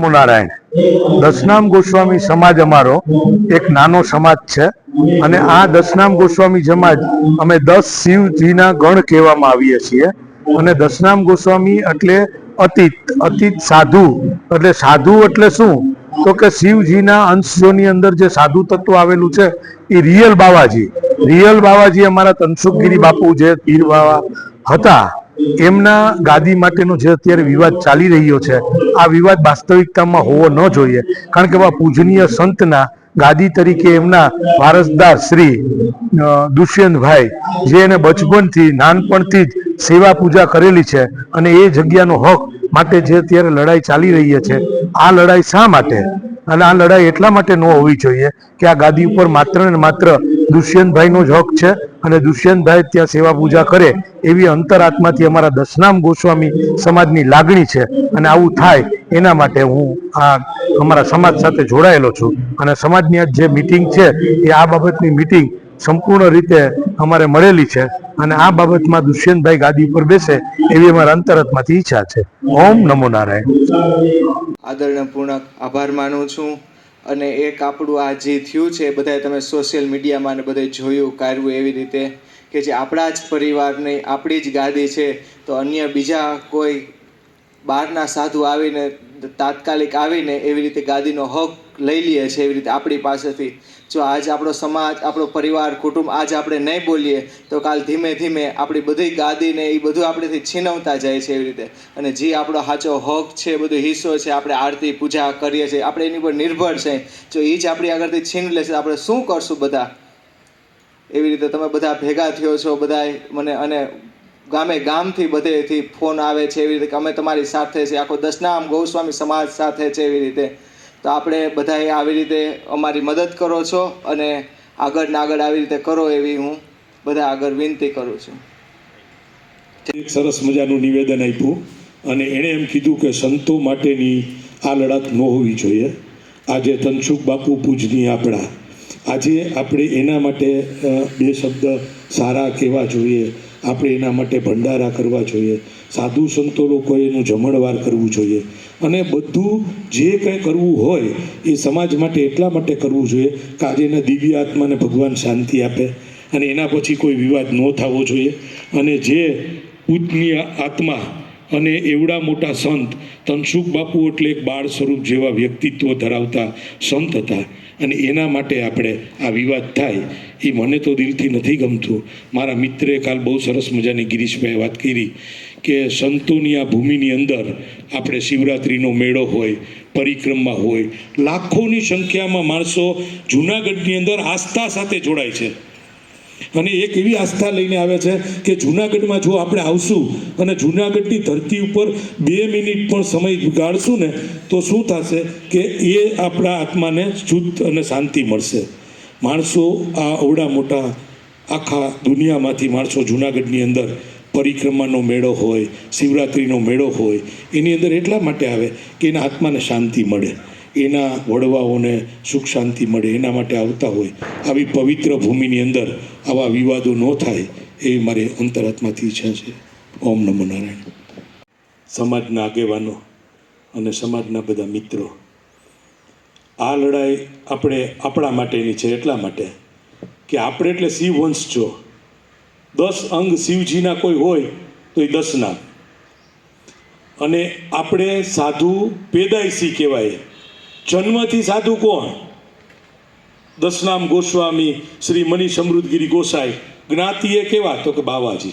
નમો નારાયણ ગોસ્વામી સમાજ અમારો એક નાનો સમાજ છે અને આ દશનામ ગોસ્વામી સમાજ અમે દસ શિવજીના ગણ કહેવામાં આવીએ છીએ. અને દશનામ ગોસ્વામી એટલે અતીત અતીત સાધુ. એટલે સાધુ એટલે શું? તો કે શિવજીના અંશોની અંદર જે સાધુ તત્વ આવેલું છે એ રિયલ બાવાજી. રિયલ બાવાજી અમારા તનસુખગીરી બાપુ જે પીર બાવા હતા એમના ગાદી માટેનો જે અત્યારે વિવાદ ચાલી રહ્યો છે, આ વિવાદ વાસ્તવિકતામાં હોવો ન જોઈએ. કારણ કે આવા પૂજનીય સંતના ગાદી તરીકે એમના વારસદાર શ્રી દુષ્યંતભાઈ, જે એને બચપનથી, નાનપણથી જ સેવા પૂજા કરેલી છે અને એ જગ્યાનો હક માટે જે અત્યારે લડાઈ ચાલી રહી છે, આ લડાઈ શા માટે? અને આ લડાઈ એટલા માટે ન હોવી જોઈએ કે આ ગાદી ઉપર માત્ર ને માત્ર દુષ્યંતભાઈનો જ હક છે અને દુષ્યંતભાઈ ત્યાં સેવા પૂજા કરે એવી અંતરાત્માથી અમારા દશનામ ગોસ્વામી સમાજની લાગણી છે અને આવું થાય એના માટે હું આ અમારા સમાજ સાથે જોડાયેલો છું અને સમાજની આ જે મિટિંગ છે એ આ બાબતની મિટિંગ સંપૂર્ણ રીતે અમારે મળેલી છે. અને આ બાબતમાં દુષ્યંતભાઈ ગાદી ઉપર બેસે એવી અમારા અંતરાત્માથી ઈચ્છા છે. ઓમ નમો નારાયણ. આદરણપૂર્ણક આભાર માનું છું અને એક આપણું આ જે થયું છે બધાએ તમે સોશિયલ મીડિયામાં ને બધે જોયું કાર્યું એવી રીતે કે જે આપણા જ પરિવારની આપણી જ ગાદી છે તો અન્ય બીજા કોઈ બહારના સાધુ આવીને, તાત્કાલિક આવીને એવી રીતે ગાદીનો હક લઈ લઈએ છીએ એવી રીતે આપણી પાસેથી. જો આજ આપણો સમાજ, આપણો પરિવાર, કુટુંબ આજ આપણે નહીં બોલીએ, તો કાલ ધીમે ધીમે આપણી બધી ગાદીને એ બધું આપણેથી છીનવતા જાય છે એવી રીતે. અને જે આપણો સાચો હક છે, બધો હિસ્સો છે, આપણે આરતી પૂજા કરીએ છીએ, આપણે એની પર નિર્ભર છે. જો એ જ આપણી આગળથી છીન લેશે આપણે શું કરશું બધા? એવી રીતે તમે બધા ભેગા થયો છો બધા મને અને ગામે ગામથી બધેથી ફોન આવે છે એવી રીતે અમે તમારી સાથે છે આખો દશનામ ગૌસ્વામી સમાજ સાથે છે એવી રીતે. તો આપણે બધાએ આવી રીતે અમારી મદદ કરો છો અને આગળ ને આગળ આવી રીતે કરો એવી હું બધા આગળ વિનંતી કરું છું. એક સરસ મજાનું નિવેદન આપ્યું અને એણે એમ કીધું કે સંતો માટેની આ લડત ન હોવી જોઈએ. આજે તનસુખ બાપુ પૂજનીય આપણા. આજે આપણે એના માટે બે શબ્દ સારા કહેવા જોઈએ. આપણે એના માટે ભંડારા કરવા જોઈએ. સાધુ સંતો લોકોએ એનું જમણવાર કરવું જોઈએ. અને બધું જે કંઈ કરવું હોય એ સમાજ માટે એટલા માટે કરવું જોઈએ કે આજે એના દિવ્ય આત્માને ભગવાન શાંતિ આપે અને એના પછી કોઈ વિવાદ ન થવો જોઈએ. અને જે પૂજનીય આત્મા અને એવડા મોટા સંત તનસુખ બાપુ એટલે એક બાળ સ્વરૂપ જેવા વ્યક્તિત્વ ધરાવતા સંત હતા. અને એના માટે આપણે આ વિવાદ થાય એ મને તો દિલથી નથી ગમતું. મારા મિત્રે કાલ બહુ સરસ મજાની ગિરીશભાઈ વાત કરી કે સંતોની આ ભૂમિની અંદર આપણે શિવરાત્રિનો મેળો હોય, પરિક્રમા હોય, લાખોની સંખ્યામાં માણસો જૂનાગઢની અંદર આસ્થા સાથે જોડાય છે. અને એક એવી આસ્થા લઈને આવે છે કે જુનાગઢમાં જો આપણે આવશું અને જુનાગઢની ધરતી ઉપર બે મિનિટ પણ સમય ગાળશું ને, તો શું થશે કે એ આપણા આત્માને શુદ્ધ અને શાંતિ મળશે. માણસો આ અવડા મોટા આખા દુનિયામાંથી માણસો જુનાગઢની અંદર પરિક્રમાનો મેળો હોય, શિવરાત્રિનો મેળો હોય, એની અંદર એટલા માટે આવે કે એના આત્માને શાંતિ મળે. એના વડવાઓને સુખ શાંતિ મળે, એના માટે આવતા હોય, આવી પવિત્ર ભૂમિની અંદર આવા વિવાદો ન થાય એવી મારી અંતરાત્માથી ઈચ્છા છે. ઓમ નમો નારાયણ. સમાજના આગેવાનો અને સમાજના બધા મિત્રો, આ લડાઈ આપણે આપણા માટેની છે, એટલા માટે કે આપણે એટલે શિવ વંશ છો. દસ અંગ શિવજીના કોઈ હોય, તો એ દસના. અને આપણે સાધુ પેદાઈશી કહેવાય. જન્મથી સાધુ કોણ? દસનામ ગોસ્વામી શ્રી મની સમૃદ્ધગીરી ગોસાઈ. જ્ઞાતિએ કેવા? તો કે બાવાજી.